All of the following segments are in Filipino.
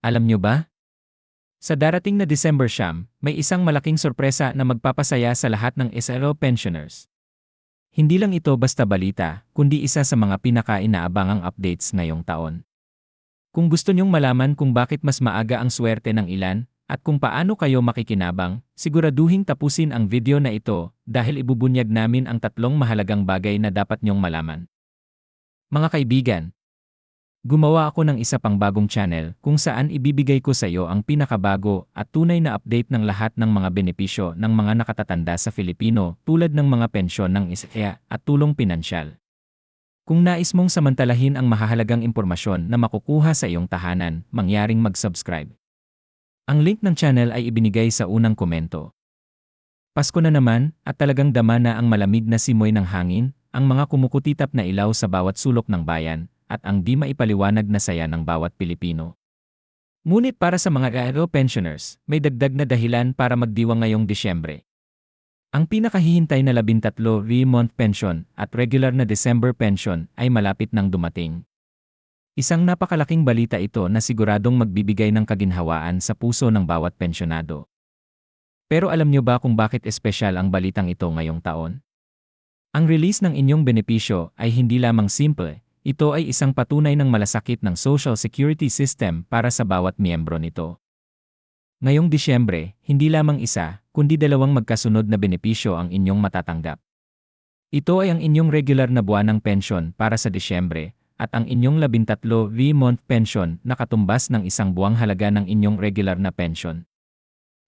Alam nyo ba? Sa darating na December siyam, may isang malaking sorpresa na magpapasaya sa lahat ng SRO pensioners. Hindi lang ito basta balita, kundi isa sa mga pinaka-inaabangang updates ngayong taon. Kung gusto nyong malaman kung bakit mas maaga ang swerte ng ilan, at kung paano kayo makikinabang, siguraduhin tapusin ang video na ito dahil ibubunyag namin ang tatlong mahalagang bagay na dapat nyong malaman. Mga kaibigan, Gumawa ako ng isa pang bagong channel kung saan ibibigay ko sa iyo ang pinakabago at tunay na update ng lahat ng mga benepisyo ng mga nakatatanda sa Filipino tulad ng mga pensyon ng ISEA at tulong pinansyal. Kung nais mong samantalahin ang mahahalagang impormasyon na makukuha sa iyong tahanan, mangyaring mag-subscribe. Ang link ng channel ay ibinigay sa unang komento. Pasko na naman at talagang dama na ang malamig na simoy ng hangin, ang mga kumukutitap na ilaw sa bawat sulok ng bayan, at ang di maipaliwanag na saya ng bawat Pilipino. Ngunit para sa mga aero pensioners, may dagdag na dahilan para magdiwang ngayong Disyembre. Ang pinakahihintay na 13 three-month pension at regular na December pension ay malapit nang dumating. Isang napakalaking balita ito na siguradong magbibigay ng kaginhawaan sa puso ng bawat pensyonado. Pero alam niyo ba kung bakit espesyal ang balitang ito ngayong taon? Ang release ng inyong benepisyo ay hindi lamang simple, ito ay isang patunay ng malasakit ng social security system para sa bawat miyembro nito. Ngayong Disyembre, hindi lamang isa, kundi dalawang magkasunod na benepisyo ang inyong matatanggap. Ito ay ang inyong regular na buwanang pensyon para sa Disyembre, at ang inyong 13 V-month pension na katumbas ng isang buwang halaga ng inyong regular na pensyon.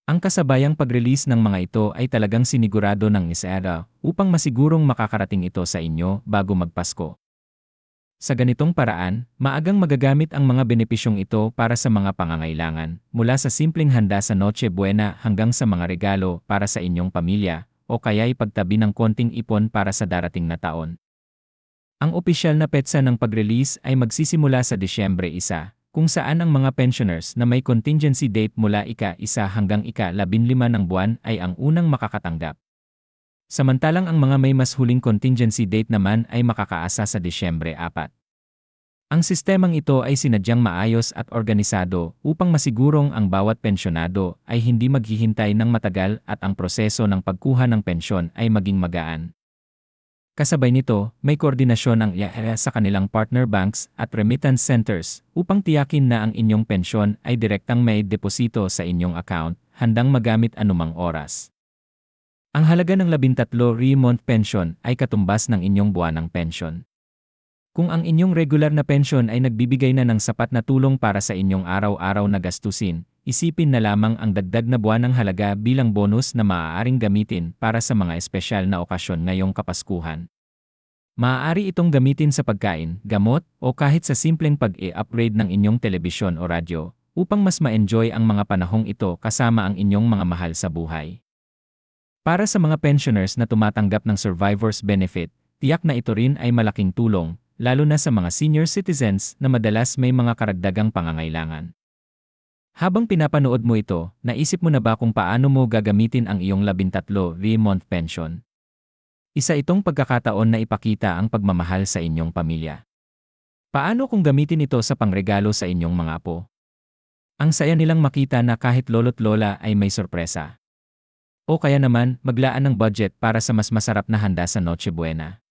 Ang kasabayang pag-release ng mga ito ay talagang sinigurado ng ISERA upang masigurong makakarating ito sa inyo bago magpasko. Sa ganitong paraan, maagang magagamit ang mga benepisyong ito para sa mga pangangailangan, mula sa simpleng handa sa Noche Buena hanggang sa mga regalo para sa inyong pamilya, o kaya'y pagtabi ng konting ipon para sa darating na taon. Ang opisyal na petsa ng pag-release ay magsisimula sa Disyembre 1, kung saan ang mga pensioners na may contingency date mula ika-1 hanggang ika-15 ng buwan ay ang unang makakatanggap. Samantalang ang mga may mas huling contingency date naman ay makakaasa sa Disyembre 4. Ang sistemang ito ay sinadyang maayos at organisado upang masigurong ang bawat pensyonado ay hindi maghihintay ng matagal at ang proseso ng pagkuha ng pensyon ay maging magaan. Kasabay nito, may koordinasyon ang IAEA sa kanilang partner banks at remittance centers upang tiyakin na ang inyong pensyon ay direktang may deposito sa inyong account, handang magamit anumang oras. Ang halaga ng 13 three-month pension ay katumbas ng inyong buwanang pension. Kung ang inyong regular na pension ay nagbibigay na ng sapat na tulong para sa inyong araw-araw na gastusin, isipin na lamang ang dagdag na buwanang halaga bilang bonus na maaaring gamitin para sa mga espesyal na okasyon ngayong Kapaskuhan. Maaari itong gamitin sa pagkain, gamot, o kahit sa simpleng pag-e-upgrade ng inyong telebisyon o radyo, upang mas ma-enjoy ang mga panahong ito kasama ang inyong mga mahal sa buhay. Para sa mga pensioners na tumatanggap ng survivor's benefit, tiyak na ito rin ay malaking tulong, lalo na sa mga senior citizens na madalas may mga karagdagang pangangailangan. Habang pinapanood mo ito, naisip mo na ba kung paano mo gagamitin ang iyong 13 V-month pension? Isa itong pagkakataon na ipakita ang pagmamahal sa inyong pamilya. Paano kung gamitin ito sa pangregalo sa inyong mga apo? Ang saya nilang makita na kahit lolo't lola ay may sorpresa. O kaya naman, maglaan ng budget para sa mas masarap na handa sa Noche Buena.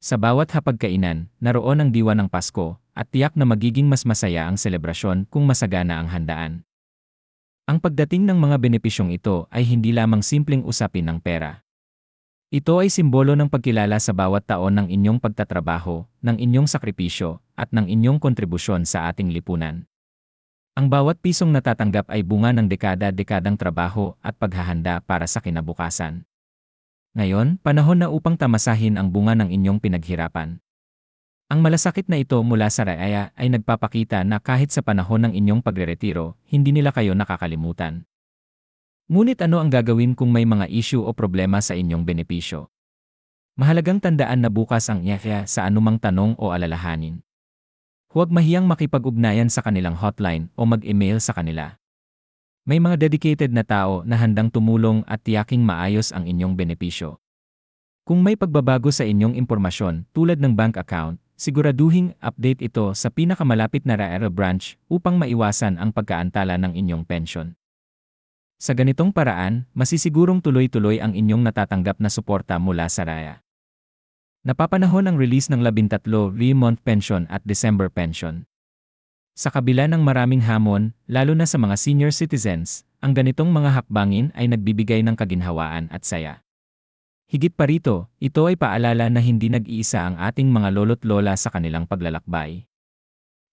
Sa bawat hapagkainan, naroon ang diwa ng Pasko, at tiyak na magiging mas masaya ang selebrasyon kung masagana ang handaan. Ang pagdating ng mga benepisyong ito ay hindi lamang simpleng usapin ng pera. Ito ay simbolo ng pagkilala sa bawat taon ng inyong pagtatrabaho, ng inyong sakripisyo, at ng inyong kontribusyon sa ating lipunan. Ang bawat pisong natatanggap ay bunga ng dekada-dekadang trabaho at paghahanda para sa kinabukasan. Ngayon, panahon na upang tamasahin ang bunga ng inyong pinaghirapan. Ang malasakit na ito mula sa Raya ay nagpapakita na kahit sa panahon ng inyong pagreretiro, hindi nila kayo nakakalimutan. Ngunit ano ang gagawin kung may mga issue o problema sa inyong benepisyo? Mahalagang tandaan na bukas ang Yahya sa anumang tanong o alalahanin. Huwag mahiyang makipag-ugnayan sa kanilang hotline o mag-email sa kanila. May mga dedicated na tao na handang tumulong at tiyaking maayos ang inyong benepisyo. Kung may pagbabago sa inyong impormasyon tulad ng bank account, siguraduhing update ito sa pinakamalapit na Raera branch upang maiwasan ang pagkaantala ng inyong pensyon. Sa ganitong paraan, masisigurong tuloy-tuloy ang inyong natatanggap na suporta mula sa RAYA. Napapanahon ang release ng 13 three-month pension at December pension. Sa kabila ng maraming hamon, lalo na sa mga senior citizens, ang ganitong mga hakbangin ay nagbibigay ng kaginhawaan at saya. Higit pa rito, ito ay paalala na hindi nag-iisa ang ating mga lolo't lola sa kanilang paglalakbay.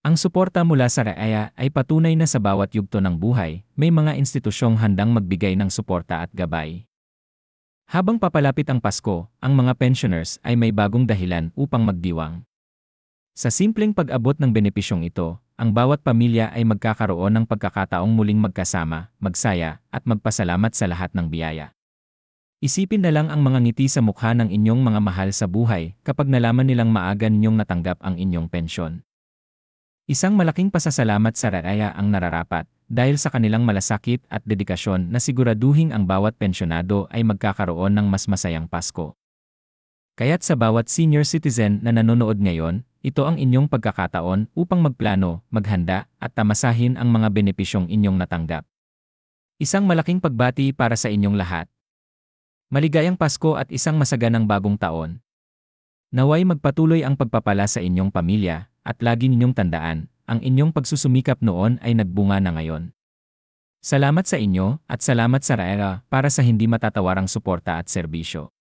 Ang suporta mula sa RAEA ay patunay na sa bawat yugto ng buhay, may mga institusyong handang magbigay ng suporta at gabay. Habang papalapit ang Pasko, ang mga pensioners ay may bagong dahilan upang magdiwang. Sa simpleng pag-abot ng benepisyong ito, ang bawat pamilya ay magkakaroon ng pagkakataong muling magkasama, magsaya, at magpasalamat sa lahat ng biyaya. Isipin na lang ang mga ngiti sa mukha ng inyong mga mahal sa buhay kapag nalaman nilang maaga ninyong natanggap ang inyong pensyon. Isang malaking pasasalamat sa Raraya ang nararapat dahil sa kanilang malasakit at dedikasyon na siguraduhing ang bawat pensyonado ay magkakaroon ng mas masayang Pasko. Kaya't sa bawat senior citizen na nanonood ngayon, ito ang inyong pagkakataon upang magplano, maghanda, at tamasahin ang mga benepisyong inyong natanggap. Isang malaking pagbati para sa inyong lahat. Maligayang Pasko at isang masaganang bagong taon. Naway magpatuloy ang pagpapala sa inyong pamilya, at lagi ninyong tandaan, ang inyong pagsusumikap noon ay nagbunga na ngayon. Salamat sa inyo at salamat sa Raera para sa hindi matatawarang suporta at serbisyo.